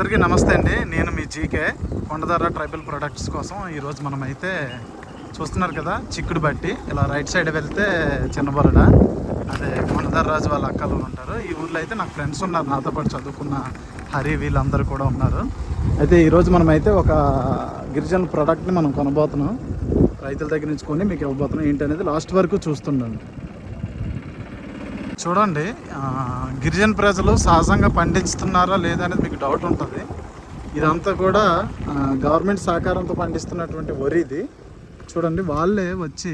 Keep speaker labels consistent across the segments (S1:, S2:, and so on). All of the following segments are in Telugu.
S1: అందరికీ నమస్తే అండి. నేను మీ జీకే కొండదార ట్రైబల్ ప్రొడక్ట్స్ కోసం ఈరోజు మనం అయితే చూస్తున్నారు కదా చిక్కుడు బట్టి. ఇలా రైట్ సైడ్ వెళ్తే చిన్నబొరడ అదే కొండదార రాజు వాళ్ళ అక్కలు ఉంటారు. ఈ ఊర్లో అయితే నాకు ఫ్రెండ్స్ ఉన్నారు నాతో పాటు చదువుకున్న హరి వీళ్ళందరూ కూడా ఉన్నారు. అయితే ఈరోజు మనం అయితే ఒక గిరిజన ప్రోడక్ట్ని మనం కొనబోతున్నాం. రైతుల దగ్గర నుంచి కొని మీకు ఇవ్వబోతున్నాం. ఏంటనేది లాస్ట్ వరకు చూస్తుండండి. చూడండి గిరిజన ప్రజలు సహజంగా పండిస్తున్నారా లేదా అనేది మీకు డౌట్ ఉంటుంది. ఇదంతా కూడా గవర్నమెంట్ సహకారంతో పండిస్తున్నటువంటి వరి ఇది. చూడండి వాళ్ళే వచ్చి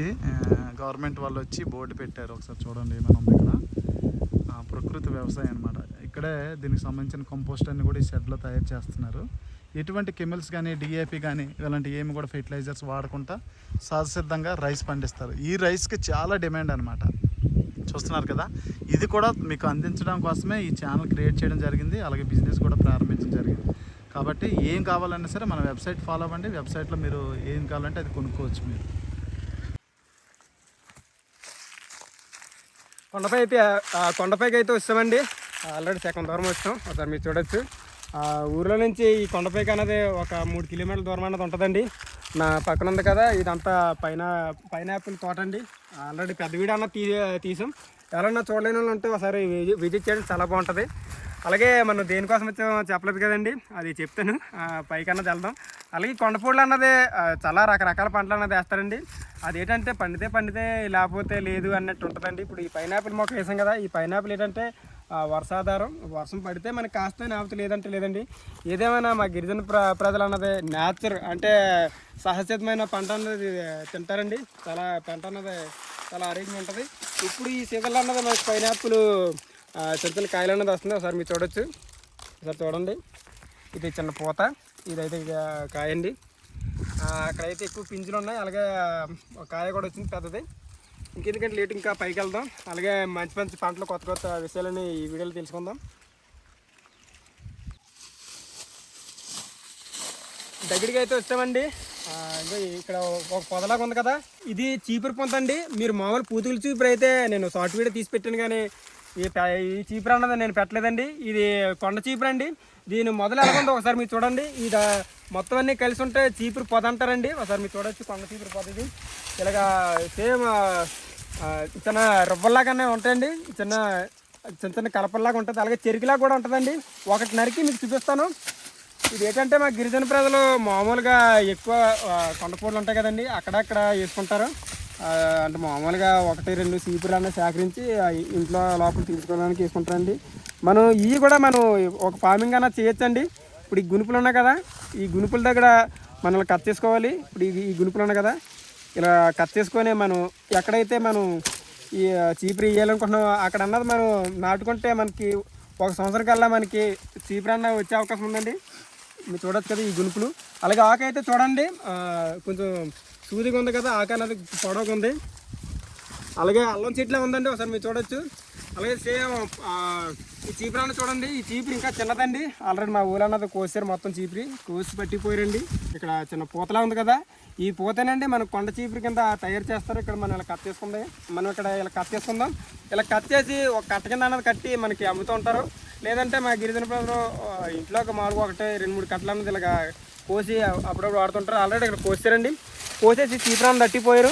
S1: గవర్నమెంట్ వాళ్ళు వచ్చి బోర్డు పెట్టారు. ఒకసారి చూడండి ఏమైనా ఉంది ఇక్కడ ప్రకృతి వ్యవసాయం అనమాట ఇక్కడే దీనికి సంబంధించిన కంపోస్ట్ అన్ని కూడా ఈ షెడ్లో తయారు చేస్తున్నారు. ఎటువంటి కెమికల్స్ కానీ డిఏపి కానీ ఇలాంటి ఏమి కూడా ఫెర్టిలైజర్స్ వాడకుండా సహజసిద్ధంగా రైస్ పండిస్తారు. ఈ రైస్కి చాలా డిమాండ్ అనమాట చూస్తున్నారు కదా. ఇది కూడా మీకు అందించడం కోసమే ఈ ఛానల్ క్రియేట్ చేయడం జరిగింది. అలాగే బిజినెస్ కూడా ప్రారంభించడం జరిగింది. కాబట్టి ఏం కావాలన్నా సరే మన వెబ్సైట్ ఫాలో అవ్వండి. వెబ్సైట్లో మీరు ఏం కావాలంటే అది కొనుక్కోవచ్చు మీరు.
S2: కొండపై అయితే కొండపైకి అయితే వస్తామండి. ఆల్రెడీ సెకండ్ దూరం వచ్చాం. ఒకసారి మీరు చూడొచ్చు. ఆ ఊర్లో నుంచి ఈ కొండపైకి అనేది ఒక మూడు కిలోమీటర్ల దూరం అనేది ఉంటుందండి. నా పక్కన ఉంది కదా ఇదంతా పైన పైనాపిల్ తోట అండి. ఆల్రెడీ పెద్ద వీడియో అన్న తీ తీసాం. ఎవరన్నా చూడలేని వాళ్ళు ఉంటే ఒకసారి విజిట్ చేయడం చాలా బాగుంటుంది. అలాగే మనం దేనికోసం వచ్చామో చెప్పలేదు కదండి అది చెప్తాను. పైకన్నా పైకన్నది వెళ్దాం. అలాగే కొండపూడలు అన్నది చాలా రకరకాల పంటలు అన్నది వేస్తారండి. అదేంటంటే పండితే పండితే లేకపోతే లేదు అన్నట్టు ఉంటుందండి. ఇప్పుడు ఈ పైనాపిల్ మొక్క వేసాం కదా ఈ పైనాపిల్ ఏంటంటే వర్షాధారం వర్షం పడితే మనకి కాస్త లేకపోతే లేదంటే లేదండి. ఏదేమైనా మా గిరిజన ప్ర ప్రజలు అన్నది నేచర్ అంటే సహజమైన పంట అన్నది తింటారండి. చాలా పంట అన్నది చాలా ఆరోగ్యంగా ఉంటుంది. ఇప్పుడు ఈ సీజన్లో అన్నది మనకి పైనాపిల్ చిన్న చిన్న కాయలు అన్నది వస్తుంది ఒకసారి మీరు చూడొచ్చు. ఒకసారి చూడండి. ఇది చిన్న పూత. ఇదైతే ఇక కాయండి. అక్కడైతే ఎక్కువ పింజులు ఉన్నాయి. అలాగే ఒక కాయ కూడా వచ్చింది పెద్దది. ఇంకెందుకంటే లేట్ ఇంకా పైకి వెళ్దాం. అలాగే మంచి మంచి పంటలు కొత్త కొత్త విషయాలని ఈ వీడియోలో తెలుసుకుందాం. దగ్గరికి అయితే వచ్చామండి ఇక్కడ ఒక పొదలాగా ఉంది కదా. ఇది చీపురు పొంత అండి. మీరు మామూలు పూతులు చీపురు అయితే నేను షార్ట్ వీడియో తీసి పెట్టాను కానీ ఈ ఈ చీపురు అన్నది నేను పెట్టలేదండి. ఇది కొండ చీపురు అండి. దీని మొదలు ఎలా ఒకసారి మీరు చూడండి. ఇది మొత్తం అన్నీ కలిసి ఉంటే చీపురు పొద అంటారండి. ఒకసారి మీరు చూడొచ్చు కొండ చీపురు పొద ఇది. ఇలాగా సేమ్ చిన్న రవ్వల్లాగానే ఉంటాయండి. చిన్న చిన్న చిన్న కలపల్లాగా ఉంటుంది. అలాగే చెరుకులా కూడా ఉంటుందండి. ఒకటి నరికి మీకు చూపిస్తాను. ఇది ఏంటంటే మా గిరిజన ప్రజలు మామూలుగా ఎక్కువ ఆ, కొండపూడలు ఉంటాయి కదండి. అక్కడక్కడ వేసుకుంటారు. అంటే మామూలుగా ఒకటి రెండు సీపులు అన్న సేకరించి ఇంట్లో లోపల తీసుకోవడానికి వేసుకుంటారండి. మనం ఇవి కూడా మనం ఒక ఫార్మింగ్ అన్న చేయొచ్చండి. ఇప్పుడు ఈ గునుపులు ఉన్నాయి కదా ఈ గునుపుల దగ్గర మనల్ని కట్ చేసుకోవాలి. ఇప్పుడు ఈ ఈ గునుపులు ఉన్నాయి కదా ఇలా కట్ చేసుకొని మనం ఎక్కడైతే మనం ఈ చీపురు వేయాలనుకుంటున్నామో అక్కడ అన్నది మనం నాటుకుంటే మనకి ఒక సంవత్సరం కల్లా మనకి చీపురు అన్న వచ్చే అవకాశం ఉందండి. మీరు చూడొచ్చు కదా ఈ గునుపులు. అలాగే ఆకు అయితే చూడండి. కొంచెం సూదిగా ఉంది కదా ఆకు అన్నది పొడవగా ఉంది. అలాగే అల్లం చెట్లే ఉందండి ఒకసారి మీరు చూడొచ్చు. అలాగే సేమ్ ఈ చీపురు అన్న చూడండి. ఈ చీపురు ఇంకా చిన్నదండి. ఆల్రెడీ మా ఊళ్ళో అన్నది కోసారు మొత్తం చీపురి. కోసి పట్టిపోయారండి. ఇక్కడ చిన్న పూతలా ఉంది కదా. ఈ పూతనండి మనం కొండ చీపురు కింద తయారు చేస్తారు. ఇక్కడ మనం ఇలా కట్ చేసుకుందాం. మనం ఇక్కడ ఇలా కట్ చేసుకుందాం. ఇలా కట్ చేసి ఒక కట్ట కింద అన్నది కట్టి మనకి అమ్ముతూ ఉంటారు. లేదంటే మా గిరిజన ప్రజలు ఇంట్లో ఒక మామూలుగా ఒకటే రెండు మూడు కట్టలు అన్నది ఇలాగా కోసి అప్పుడప్పుడు వాడుతుంటారు. ఆల్రెడీ ఇక్కడ కోసారండి. కోసేసి చీపురాన్ని తట్టిపోయారు.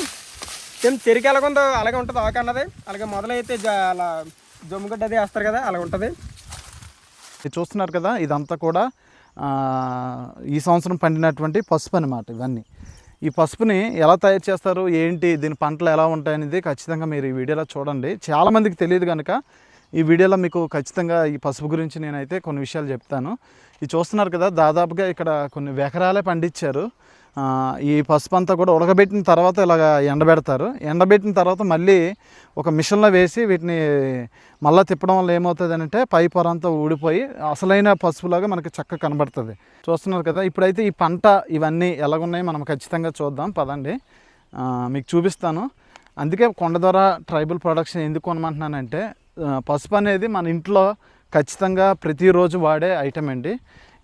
S2: సేమ్ చెరికి ఎలాగుందో అలాగే ఉంటుంది ఆకు అన్నది. అలాగే మొదలైతే జ- అలా జమ్ముగడ్డ అది వేస్తారు కదా అలా ఉంటుంది.
S1: ఇది చూస్తున్నారు కదా ఇదంతా కూడా ఈ సంవత్సరం పండినటువంటి పసుపు అనమాట ఇవన్నీ. ఈ పసుపుని ఎలా తయారు చేస్తారు ఏంటి దీని పంటలు ఎలా ఉంటాయి అనేది ఖచ్చితంగా మీరు ఈ వీడియోలో చూడండి. చాలామందికి తెలియదు కనుక ఈ వీడియోలో మీకు ఖచ్చితంగా ఈ పసుపు గురించి నేనైతే కొన్ని విషయాలు చెప్తాను. ఇది చూస్తున్నారు కదా దాదాపుగా ఇక్కడ కొన్ని ఎకరాలే పండించారు. ఈ పసుపు అంతా కూడా ఉడకబెట్టిన తర్వాత ఇలాగ ఎండబెడతారు. ఎండబెట్టిన తర్వాత మళ్ళీ ఒక మిషన్లో వేసి వీటిని మళ్ళీ తిప్పడం వల్ల ఏమవుతుంది అంటే పై పొర అంతా ఊడిపోయి అసలైన పసుపులాగా మనకి చక్కగా కనబడుతుంది. చూస్తున్నారు కదా ఇప్పుడైతే ఈ పంట ఇవన్నీ ఎలాగున్నాయి మనం ఖచ్చితంగా చూద్దాం. పదండి. మీకు చూపిస్తాను. అందుకే కొండ ద్వారా ట్రైబల్ ప్రొడక్షన్ ఎందుకు అనమంటున్నానంటే పసుపు అనేది మన ఇంట్లో ఖచ్చితంగా ప్రతిరోజు వాడే ఐటమ్ అండి.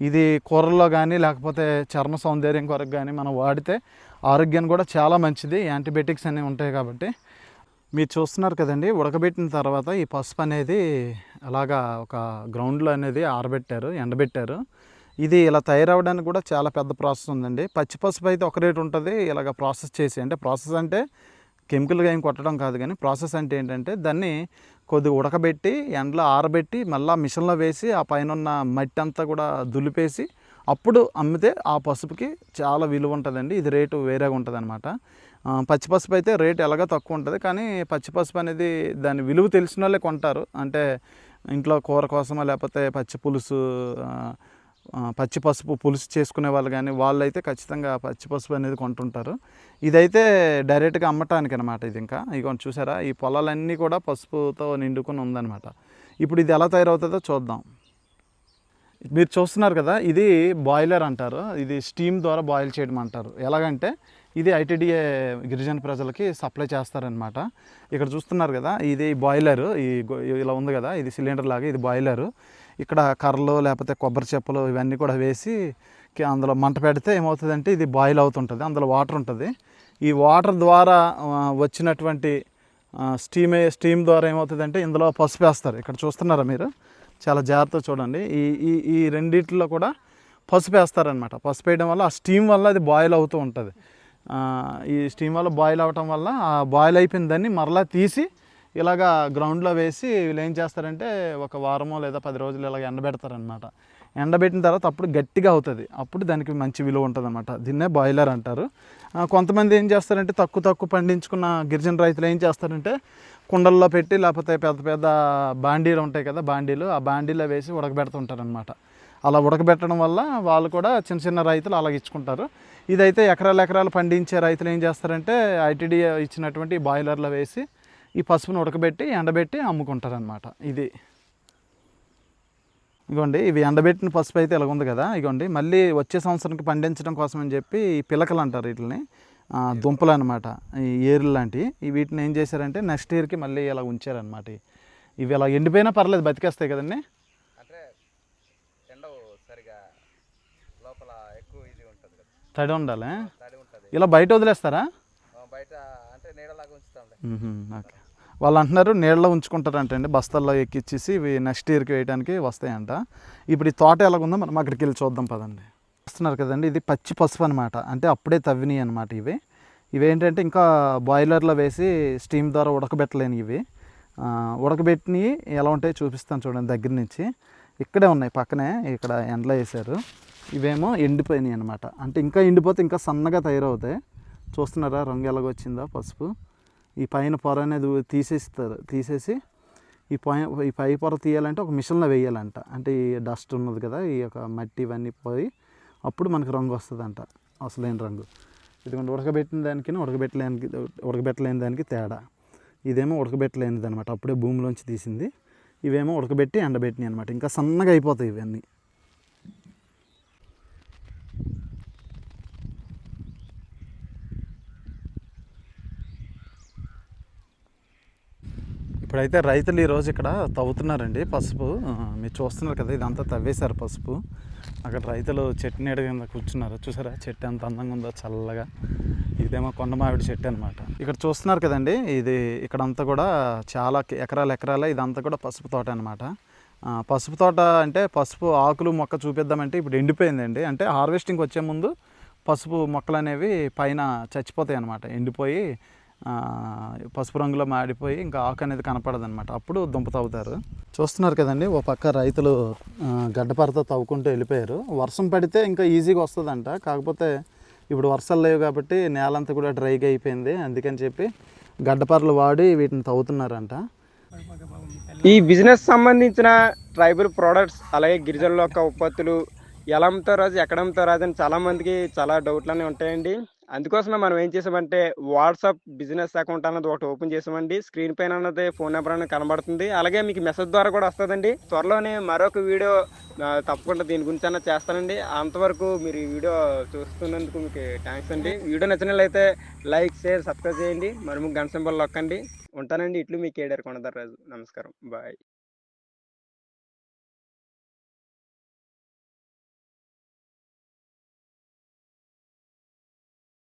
S1: ఇది కూరల్లో కానీ లేకపోతే చర్మ సౌందర్యం కొరకు కానీ మనం వాడితే ఆరోగ్యానికి కూడా చాలా మంచిది. యాంటీబయాటిక్స్ అనేవి ఉంటాయి కాబట్టి. మీరు చూస్తున్నారు కదండి ఉడకబెట్టిన తర్వాత ఈ పసుపు అనేది అలాగా ఒక గ్రౌండ్లో అనేది ఆరబెట్టారు ఎండబెట్టారు. ఇది ఇలా తయారవడానికి కూడా చాలా పెద్ద ప్రాసెస్ ఉందండి. పచ్చి పసుపు అయితే ఒక రేటు ఉంటుంది ఇలాగ ప్రాసెస్ చేసి అంటే ప్రాసెస్ అంటే కెమికల్గా ఏం కొట్టడం కాదు కానీ ప్రాసెస్ అంటే ఏంటంటే దాన్ని కొద్దిగా ఉడకబెట్టి ఎండలో ఆరబెట్టి మళ్ళీ మిషన్లో వేసి ఆ పైన ఉన్న మట్టి అంతా కూడా దులిపేసి అప్పుడు అమ్మితే ఆ పసుపుకి చాలా విలువ ఉంటుందండి. ఇది రేటు వేరేగా ఉంటుంది అనమాట పచ్చి పసుపు అయితే రేటు ఎలాగో తక్కువ ఉంటుంది. కానీ పచ్చి పసుపు అనేది దాని విలువ తెలిసిన వాళ్ళే కొంటారు. అంటే ఇంట్లో కూర కోసమో లేకపోతే పచ్చి పులుసు పచ్చి పసుపు పులుసు చేసుకునే వాళ్ళు కానీ వాళ్ళు అయితే ఖచ్చితంగా పచ్చి పసుపు అనేది కొంటుంటారు. ఇదైతే డైరెక్ట్గా అమ్మటానికి అనమాట ఇది ఇంకా. ఇక చూసారా? ఈ పొలాలన్నీ కూడా పసుపుతో నిండుకుని ఉందన్నమాట ఇప్పుడు ఇది ఎలా తయారవుతుందో చూద్దాం. మీరు చూస్తున్నారు కదా ఇది బాయిలర్ అంటారు. ఇది స్టీమ్ ద్వారా బాయిల్ చేయడం అంటారు. ఎలాగంటే ఇది ఐటీడీఏ గిరిజన ప్రజలకి సప్లై చేస్తారనమాట. ఇక్కడ చూస్తున్నారు కదా ఇది బాయిలర్. ఈ ఇలా ఉంది కదా ఇది సిలిండర్ లాగా ఇది బాయిలరు. ఇక్కడ కర్రలు లేకపోతే కొబ్బరి చెప్పలు ఇవన్నీ కూడా వేసి అందులో మంట పెడితే ఏమవుతుందంటే ఇది బాయిల్ అవుతుంటుంది. అందులో వాటర్ ఉంటుంది. ఈ వాటర్ ద్వారా వచ్చినటువంటి స్టీమ్ స్టీమ్ ద్వారా ఏమవుతుందంటే ఇందులో పసుపు వేస్తారు. ఇక్కడ చూస్తున్నారా మీరు? చాలా జాగ్రత్తగా చూడండి. ఈ ఈ ఈ రెండిట్లో కూడా పసుపు వేస్తారనమాట పసుపు వేయడం వల్ల ఆ స్టీమ్ వల్ల అది బాయిల్ అవుతూ ఉంటుంది. ఈ స్టీమ్ వల్ల బాయిల్ అవ్వటం వల్ల ఆ బాయిల్ అయిపోయిన దాన్ని మరలా తీసి ఇలాగా గ్రౌండ్లో వేసి వీళ్ళు ఏం చేస్తారంటే ఒక వారమో లేదా పది రోజులు ఇలాగ ఎండబెడతారనమాట ఎండబెట్టిన తర్వాత అప్పుడు గట్టిగా అవుతుంది. అప్పుడు దానికి మంచి విలువ ఉంటుంది అనమాట దీన్నే బాయిలర్ అంటారు. కొంతమంది ఏం చేస్తారంటే తక్కువ తక్కువ పండించుకున్న గిరిజన రైతులు ఏం చేస్తారంటే కుండల్లో పెట్టి లేకపోతే పెద్ద పెద్ద బాండీలు ఉంటాయి కదా బాండీలు ఆ బాండీలో వేసి ఉడకబెడుతుంటారనమాట అలా ఉడకబెట్టడం వల్ల వాళ్ళు కూడా చిన్న చిన్న రైతులు అలాగ ఇచ్చుకుంటారు. ఇదైతే ఎకరాలు ఎకరాలు పండించే రైతులు ఏం చేస్తారంటే ఐటీడీ ఇచ్చినటువంటి బాయిలర్లో వేసి ఈ పసుపును ఉడకబెట్టి ఎండబెట్టి అమ్ముకుంటారనమాట ఇది. ఇగోండి ఇవి ఎండబెట్టిన పసుపు అయితే ఇలా ఉంది కదా. ఇగోండి మళ్ళీ వచ్చే సంవత్సరానికి పండించడం కోసం అని చెప్పి ఈ పిలకలు అంటారు వీటిని దుంపలు అనమాట ఈ ఏరులు లాంటివి. వీటిని ఏం చేశారంటే నెక్స్ట్ ఇయర్కి మళ్ళీ ఇలా ఉంచారనమాట ఇవి ఇలా ఎండిపోయినా పర్లేదు బతికేస్తాయి కదండి. తడి ఉండాలి? ఇలా బయట వదిలేస్తారా?
S3: బయట అంటే నీడలాగా
S1: ఓకే. వాళ్ళు అంటున్నారు నీళ్ళలో ఉంచుకుంటారంట అండి. బస్తాల్లో ఎక్కిచ్చేసి ఇవి నెక్స్ట్ ఇయర్కి వేయడానికి వస్తాయంట. ఇప్పుడు ఈ తోట ఎలాగుందో మనం అక్కడికి వెళ్ళి చూద్దాం పదండి. వస్తున్నారు కదండి ఇది పచ్చి పసుపు అనమాట అంటే అప్పుడే తవ్వినాయి అనమాట ఇవి. ఇవి ఏంటంటే ఇంకా బాయిలర్లో వేసి స్టీమ్ ద్వారా ఉడకబెట్టలేని ఇవి. ఉడకబెట్టినవి ఎలా ఉంటాయి చూపిస్తాను చూడండి దగ్గర నుంచి. ఇక్కడే ఉన్నాయి పక్కనే ఇక్కడ ఎండలో వేసారు ఇవేమో ఎండిపోయినాయి అనమాట అంటే ఇంకా ఎండిపోతే ఇంకా సన్నగా తయారవుతాయి. చూస్తున్నారా రంగు ఎలాగొచ్చిందో పసుపు. ఈ పైన పొర అనేది తీసేస్తారు తీసేసి ఈ పై ఈ పై పొర తీయాలంటే ఒక మిషన్లో వేయాలంట. అంటే ఈ డస్ట్ ఉన్నది కదా ఈ యొక్క మట్టి ఇవన్నీ పోయి అప్పుడు మనకు రంగు వస్తుందంట అసలైన రంగు. ఇదిగోండి ఉడకబెట్టిన దానికి ఉడకబెట్టలేనికి ఉడకబెట్టలేని దానికి తేడా. ఇదేమో ఉడకబెట్టలేనిది అనమాట అప్పుడే భూమిలోంచి తీసింది. ఇవేమో ఉడకబెట్టి ఎండబెట్టినాయి అనమాట ఇంకా సన్నగా అయిపోతాయి ఇవన్నీ. ఇప్పుడైతే రైతులు ఈరోజు ఇక్కడ తవ్వుతున్నారండి పసుపు. మీరు చూస్తున్నారు కదా ఇదంతా తవ్వేశారు పసుపు. అక్కడ రైతులు చెట్టు నీడ కింద కూర్చున్నారు. చూసారా? చెట్టు ఎంత అందంగా ఉందో చల్లగా. ఇదేమో కొండ మామిడి చెట్టు అనమాట ఇక్కడ చూస్తున్నారు కదండి ఇది ఇక్కడంతా కూడా చాలా ఎకరాల ఎకరాల ఇదంతా కూడా పసుపు తోట అనమాట పసుపు తోట అంటే పసుపు ఆకులు మొక్క చూపిద్దామంటే ఇప్పుడు ఎండిపోయిందండి. అంటే హార్వెస్టింగ్ వచ్చే ముందు పసుపు మొక్కలు అనేవి పైన చచ్చిపోతాయి అనమాట ఎండిపోయి పసుపు రంగులో మాడిపోయి ఇంకా ఆకు అనేది కనపడదు అనమాట అప్పుడు దుంప తవ్వుతారు. చూస్తున్నారు కదండి ఓ పక్క రైతులు గడ్డపారతో తవ్వుకుంటూ వెళ్ళిపోయారు. వర్షం పడితే ఇంకా ఈజీగా వస్తుందంట. కాకపోతే ఇప్పుడు వర్షాలు లేవు కాబట్టి నేలంతా కూడా డ్రైగా అయిపోయింది. అందుకని చెప్పి గడ్డపారలు వాడి వీటిని తవ్వుతున్నారంట.
S2: ఈ బిజినెస్ సంబంధించిన ట్రైబల్ ప్రోడక్ట్స్ అలాగే గిరిజనుల యొక్క ఉత్పత్తులు ఎలా అమ్ముతారు రాజు ఎక్కడ అమ్ముతారు రాజు అని చాలామందికి చాలా డౌట్లు అనేవి ఉంటాయండి. అందుకోసమే మనం ఏం చేసామంటే వాట్సాప్ బిజినెస్ అకౌంట్ అన్నది ఒకటి ఓపెన్ చేసామండి. స్క్రీన్ పైన అన్నది ఫోన్ నెంబర్ అనేది కనబడుతుంది. అలాగే మీకు మెసేజ్ ద్వారా కూడా వస్తుందండి. త్వరలోనే మరొక వీడియో తప్పకుండా దీని గురించి అన్న చేస్తానండి. అంతవరకు మీరు ఈ వీడియో చూస్తున్నందుకు మీకు థ్యాంక్స్ అండి. వీడియో నచ్చినట్లయితే లైక్ షేర్ సబ్స్క్రైబ్ చేయండి. మరి గంట సింబల్ నొక్కండి. ఉంటానండి. ఇట్లు మీ కేడర్ కొండదర్ రాజు నమస్కారం. బాయ్.